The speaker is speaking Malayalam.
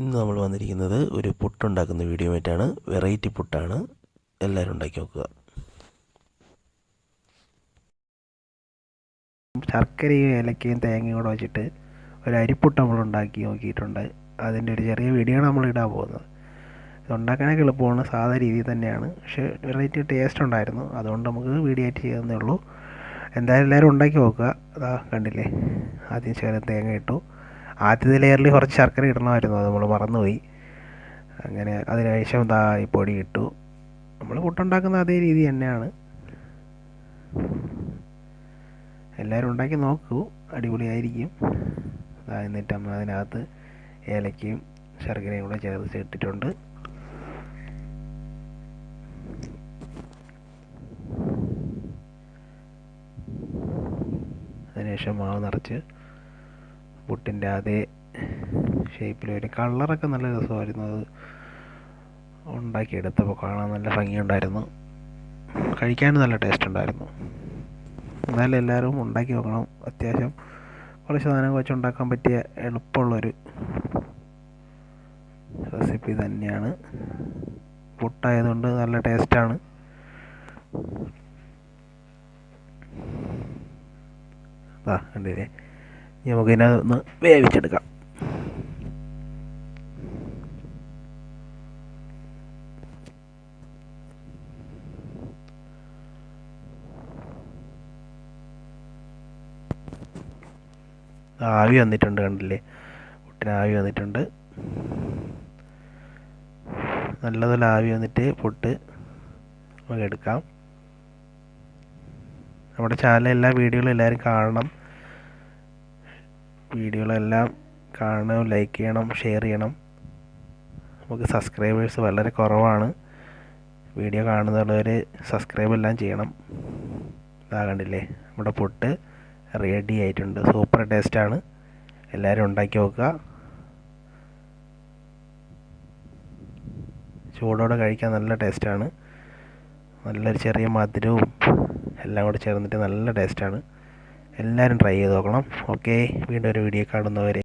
ഇന്ന് നമ്മൾ വന്നിരിക്കുന്നത് ഒരു പുട്ടുണ്ടാക്കുന്ന വീഡിയോ ആയിട്ടാണ് വെറൈറ്റി പുട്ടാണ്. എല്ലാവരും ഉണ്ടാക്കി നോക്കുക. ശർക്കരയും ഏലക്കയും തേങ്ങയും കൂടെ വെച്ചിട്ട് ഒരു അരിപ്പുട്ട് നമ്മൾ ഉണ്ടാക്കി നോക്കിയിട്ടുണ്ട്. അതിന്റെ ഒരു ചെറിയ വീഡിയോ ആണ് നമ്മൾ ഇടാൻ പോകുന്നത്. ഇത് ഉണ്ടാക്കാനൊക്കെ എളുപ്പമാണ്. സാധാ രീതിയിൽ തന്നെയാണ്. പക്ഷേ വെറൈറ്റി ടേസ്റ്റ് ഉണ്ടായിരുന്നു. അതുകൊണ്ട് നമുക്ക് വീഡിയോ ആയിട്ട് ചെയ്യാവുന്നേ ഉള്ളൂ. എന്തായാലും എല്ലാവരും ഉണ്ടാക്കി നോക്കുക. അതാ കണ്ടില്ലേ? ആദ്യം ശകലം തേങ്ങ ഇട്ടു. ആദ്യത്തെ ലെയറിൽ കുറച്ച് ശർക്കര ഇടണമായിരുന്നു. അത് നമ്മൾ മറന്നുപോയി. അങ്ങനെ അതിന് ശേഷം ദാ ഈ പൊടി ഇട്ടു. നമ്മൾ പുട്ടുണ്ടാക്കുന്ന അതേ രീതി തന്നെയാണ്. എല്ലാവരും ഉണ്ടാക്കി നോക്കൂ. അടിപൊളിയായിരിക്കും. എന്നിട്ട് നമ്മൾ അതിനകത്ത് ഏലക്കയും ശർക്കരയും കൂടെ ചേർത്ത് ഇട്ടിട്ടുണ്ട്. അതിനുശേഷം മാവ് നിറച്ച് പുട്ടിന്റെ അതേ ഷേപ്പിൽ വരും. കളറൊക്കെ നല്ല രസമായിരുന്നു. അത് ഉണ്ടാക്കിയെടുത്തപ്പോൾ കാണാൻ നല്ല ഭംഗിയുണ്ടായിരുന്നു. കഴിക്കാനും നല്ല ടേസ്റ്റ് ഉണ്ടായിരുന്നു. എന്നാലും എല്ലാവരും ഉണ്ടാക്കി നോക്കണം. അത്യാവശ്യം കുറച്ച് സാധനം വെച്ച് ഉണ്ടാക്കാൻ പറ്റിയ എളുപ്പമുള്ളൊരു റെസിപ്പി തന്നെയാണ്. പുട്ടായതുകൊണ്ട് നല്ല ടേസ്റ്റാണ് അതാ കണ്ടില്ലേ? ഇനി ഒന്ന് വേവിച്ചെടുക്കാം. ആവി വന്നിട്ടുണ്ട് കണ്ടില്ലേ? പുട്ടിന് ആവി വന്നിട്ടുണ്ട്. നല്ലതുപോലെ ആവി വന്നിട്ട് പൊട്ട് നമുക്ക് എടുക്കാം. നമ്മുടെ ചാനലിലെ എല്ലാ വീഡിയോകളും എല്ലാവരും കാണണം. വീഡിയോകളെല്ലാം കാണണം ലൈക്ക് ചെയ്യണം ഷെയർ ചെയ്യണം. നമുക്ക് സബ്സ്ക്രൈബേഴ്സ് വളരെ കുറവാണ്. വീഡിയോ കാണുന്നവർ സബ്സ്ക്രൈബ് എല്ലാം ചെയ്യണം. ഇതാ കണ്ടില്ലേ നമ്മുടെ പുട്ട് റെഡി ആയിട്ടുണ്ട്. സൂപ്പർ ടേസ്റ്റാണ് എല്ലാവരും ഉണ്ടാക്കി നോക്കുക. ചൂടോടെ കഴിക്കാൻ നല്ല ടേസ്റ്റാണ് നല്ലൊരു ചെറിയ മധുരവും എല്ലാം കൂടി ചേർന്നിട്ട് നല്ല ടേസ്റ്റാണ് എല്ലാവരും ട്രൈ ചെയ്ത് നോക്കണം. ഓക്കെ വീണ്ടും ഒരു വീഡിയോ കാണുന്നവരെ